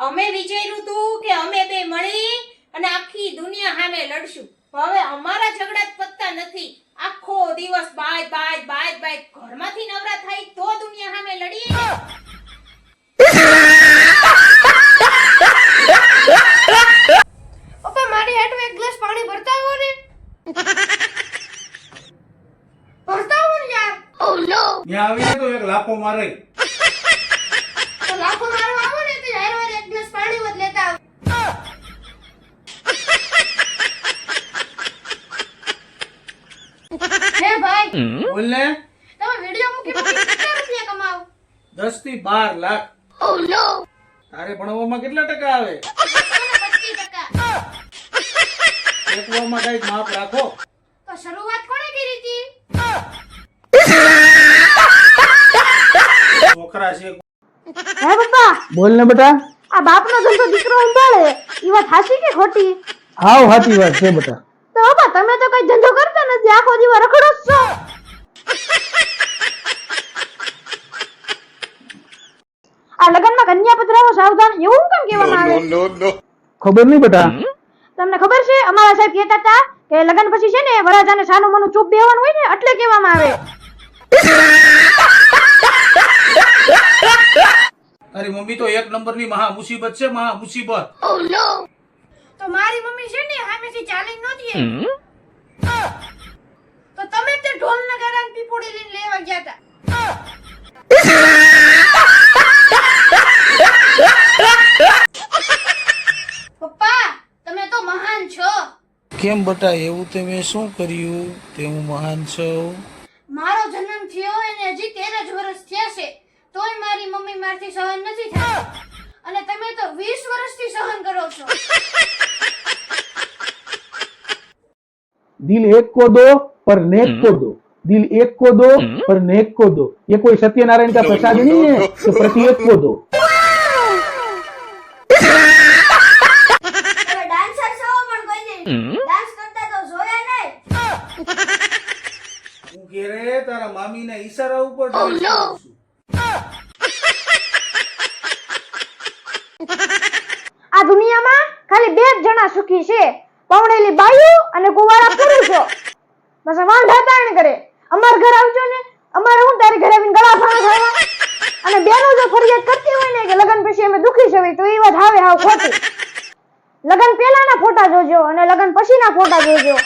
અમે વિચાર્યું તું કે અમે બે મળી અને આખી દુનિયા સામે લડશું. હવે અમારા ઝઘડા પત્તા નથી. આખો દિવસ બાય બાય બાય બાય ઘરમાંથી નવરા થાય તો દુનિયા સામે લડીએ. ને. પપ્પા મારી હાટુ એક ગ્લાસ પાણી ભરતા આવો ને. ભરતા આવો ને યાર. ત્યાં આવીને તો એક લાફો મારે તો લાખો મારવા આવો ને તો યાર વાર એક ગ્લાસ પાણી વધ લેતા આવો હે ભાઈ બોલ ને તમે વિડિયો મૂકી મૂકી કેટલા રૂપિયા કમાવો? દસથી બાર લાખ. તારે ભણવામાં કેટલા ટકા આવે? ટકા. માપ રાખો. તો શરૂઆત કોણે કરી હતી? છોકરા છે હે પપ્પા બોલ ને બેટા. આ બાપનો ધંધો દીકરો સંભાળે. ઈ વાત હાચી કે ખોટી? હાવ હાચી વાત છે બેટા. તો બાપા તમે તો કઈ ધંધો કરતા નથી આખો દિવસ રખડો છો. આ લગનમાં કન્યા પધરાવો સાવધાન એવું કેમ કહેવામાં આવે? ખબર નહીં બેટા. તમને ખબર છે અમારા સાહેબ કહેતા હતા કે લગન પછી છે ને વરાજાને સાનું મનું ચૂપ બેવાનું હોય ને એટલે કહેવામાં આવે. તારી મમ્મી તો એક નંબરની મહા મુસીબત છે મહા મુસીબત. તો મારી મમ્મી છે ને સામેથી ચાલી નહોતી તો તમે તે ઢોલ નગારા ને પીપોડી લઈને લેવા ગયા હતા. પપ્પા તમે તો મહાન છો. કેમ બટા એવું તે મેં શું કર્યું? તે હું મહાન છું. મારો જન્મ થયો અને હજી તેર જ વર્ષ થયા છે. તોય મારી મમ્મી મારથી સહન નથી થતી. અને તમે તો 20 વર્ષથી સહન કરો છો દિલ એક को दो पर नेक को दो दिल एक को दो पर नेक को दो ये कोई सत्यनारायण का प्रसाद नहीं है कि प्रति एक को दो તમે ડાન્સર છો પણ કોઈ જણા સુખી છે. પૌણેલી બાયુ અને કુંવારા પુરુષો. બસ વાંધા તાણ કરે. અમાર ઘર આવજો ને. અમારે હું તારી ઘરે આવીને ગળા ફાણા ખાવા અને બેનો જો ફરિયાદ કરતી હોય ને કે લગન પછી અમે દુખી છે તો એ વાત આવે હાવ ખોટી. લગન પહેલાના ફોટા જોજો અને લગન પછીના ફોટા જોજો.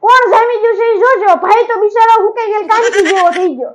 કોણ જામી ગયું છે એ જોજો. ભાઈ તો બિચારો હુકાઈ ગયેલ કાંચી જેવો થઈ ગયો.